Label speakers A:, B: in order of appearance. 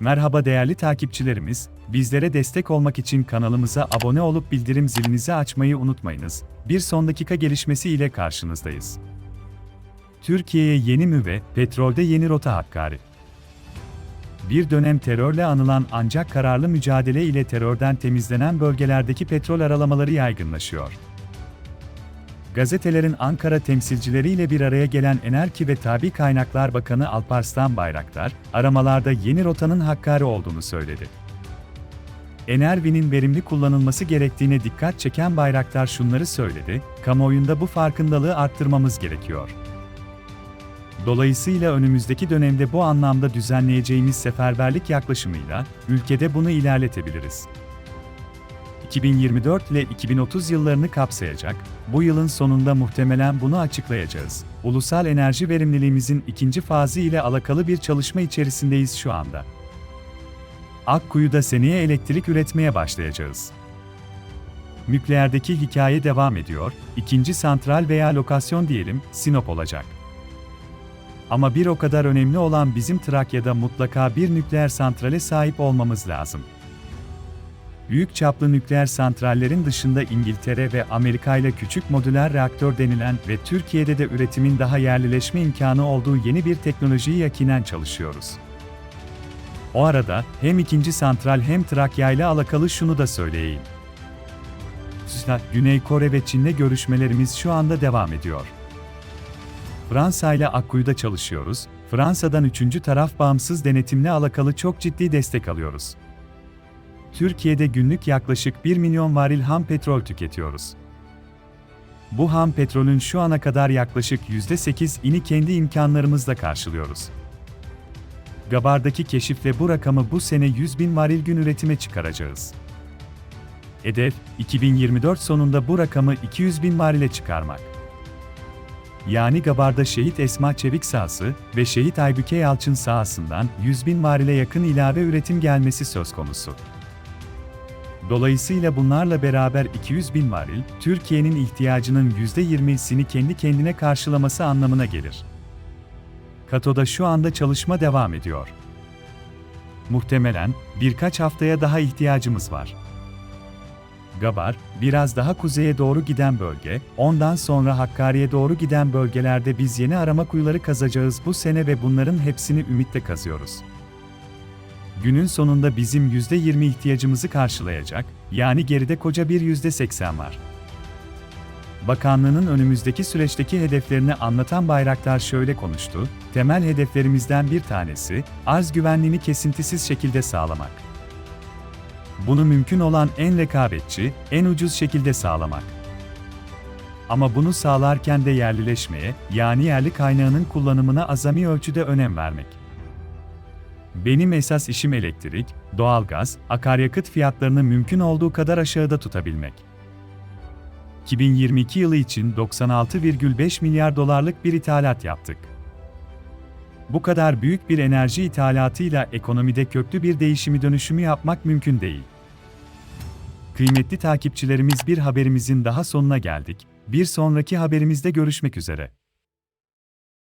A: Merhaba değerli takipçilerimiz, bizlere destek olmak için kanalımıza abone olup bildirim zilinizi açmayı unutmayınız. Bir son dakika gelişmesi ile karşınızdayız. Türkiye'ye yeni müve, petrolde yeni rota Hakkari. Bir dönem terörle anılan ancak kararlı mücadele ile terörden temizlenen bölgelerdeki petrol aralamaları yaygınlaşıyor. Gazetelerin Ankara temsilcileriyle bir araya gelen Enerji ve Tabi Kaynaklar Bakanı Alparslan Bayraktar, aramalarda yeni rotanın Hakkari olduğunu söyledi. Enervi'nin verimli kullanılması gerektiğine dikkat çeken Bayraktar şunları söyledi, kamuoyunda bu farkındalığı arttırmamız gerekiyor. Dolayısıyla önümüzdeki dönemde bu anlamda düzenleyeceğimiz seferberlik yaklaşımıyla, ülkede bunu ilerletebiliriz. 2024 ile 2030 yıllarını kapsayacak, bu yılın sonunda muhtemelen bunu açıklayacağız. Ulusal enerji verimliliğimizin ikinci fazı ile alakalı bir çalışma içerisindeyiz şu anda. Akkuyu'da seneye elektrik üretmeye başlayacağız. Nükleerdeki hikaye devam ediyor, ikinci santral veya lokasyon diyelim, Sinop olacak. Ama bir o kadar önemli olan bizim Trakya'da mutlaka bir nükleer santrale sahip olmamız lazım. Büyük çaplı nükleer santrallerin dışında İngiltere ve Amerika ile küçük modüler reaktör denilen ve Türkiye'de de üretimin daha yerlileşme imkanı olduğu yeni bir teknolojiyi yakinen çalışıyoruz. O arada hem ikinci santral hem Trakya ile alakalı şunu da söyleyeyim. Güney Kore ve Çin'le görüşmelerimiz şu anda devam ediyor. Fransa ile Akkuyu'da çalışıyoruz. Fransa'dan üçüncü taraf bağımsız denetimle alakalı çok ciddi destek alıyoruz. Türkiye'de günlük yaklaşık 1 milyon varil ham petrol tüketiyoruz. Bu ham petrolün şu ana kadar yaklaşık %8'ini kendi imkanlarımızla karşılıyoruz. Gabar'daki keşifle bu rakamı bu sene 100 bin varil gün üretime çıkaracağız. Hedef, 2024 sonunda bu rakamı 200 bin varile çıkarmak. Yani Gabar'da Şehit Esma Çevik sahası ve Şehit Aybüke Yalçın sahasından 100 bin varile yakın ilave üretim gelmesi söz konusu. Dolayısıyla bunlarla beraber 200 bin varil, Türkiye'nin ihtiyacının %20'sini kendi kendine karşılaması anlamına gelir. Kato'da şu anda çalışma devam ediyor. Muhtemelen birkaç haftaya daha ihtiyacımız var. Gabar, biraz daha kuzeye doğru giden bölge, ondan sonra Hakkari'ye doğru giden bölgelerde biz yeni arama kuyuları kazacağız bu sene ve bunların hepsini ümitle kazıyoruz günün sonunda bizim %20 ihtiyacımızı karşılayacak, yani geride koca bir %80 var. Bakanlığının önümüzdeki süreçteki hedeflerini anlatan Bayraktar şöyle konuştu, temel hedeflerimizden bir tanesi, arz güvenliğini kesintisiz şekilde sağlamak. Bunu mümkün olan en rekabetçi, en ucuz şekilde sağlamak. Ama bunu sağlarken de yerlileşmeye, yani yerli kaynağının kullanımına azami ölçüde önem vermek. Benim esas işim elektrik, doğalgaz, akaryakıt fiyatlarını mümkün olduğu kadar aşağıda tutabilmek. 2022 yılı için 96,5 milyar dolarlık bir ithalat yaptık. Bu kadar büyük bir enerji ithalatıyla ekonomide köklü bir değişimi dönüşümü yapmak mümkün değil. Kıymetli takipçilerimiz bir haberimizin daha sonuna geldik. Bir sonraki haberimizde görüşmek üzere.